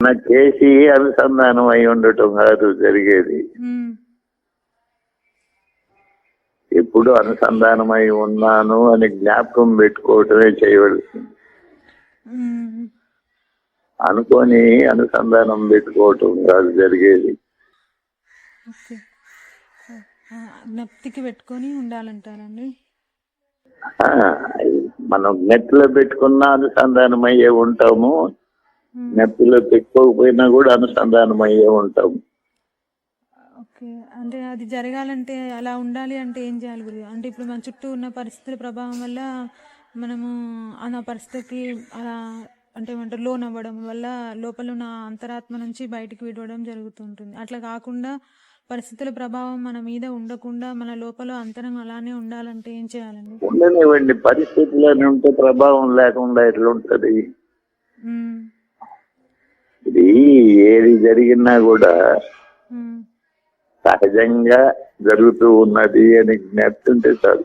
నా చేసి అనుసంధానం అయి ఉండటం కాదు జరిగేది. ఎప్పుడు అనుసంధానమై ఉన్నాను అని జ్ఞాపకం పెట్టుకోవటమే చేయవలసింది. అనుకొని అనుసంధానం పెట్టుకోవటం కాదు జరిగేది. జ్ఞప్తికి పెట్టుకొని ఉండాలంటారండి? మనం నెట్లో పెట్టుకున్న అనుసంధానం అయ్యే ఉంటాము. ఉమ్, నెట్లో పెట్టుకోకపోయినా కూడా అనుసంధానం అయ్యే ఉంటాము ఓకే. అంటే అది జరగాలంటే అలా ఉండాలి అంటే ఏం చేయాలి గురు అంటే ఇప్పుడు మన చుట్టూ ఉన్న పరిస్థితుల ప్రభావం వల్ల మనము ఆ పరిస్థితికి అలా అంటే ఏమంటారు లోన్ అవ్వడం వల్ల లోపల ఉన్న అంతరాత్మ నుంచి బయటికి విడవడం జరుగుతుంటుంది. అట్లా కాకుండా పరిస్థితుల ప్రభావం మన మీద ఉండకుండా మన లోపల అంతరంగం అలానే ఉండాలంటే ఏం చేయాలండి? ఉండనివ్వండి. పరిస్థితులని ఉంటే ప్రభావం లేకుండా ఎట్లుంటది? ఉమ్, ఇది ఏది జరిగినా కూడా సహజంగా జరుగుతూ ఉన్నది అని జ్ఞప్తి ఉంటే చాలు.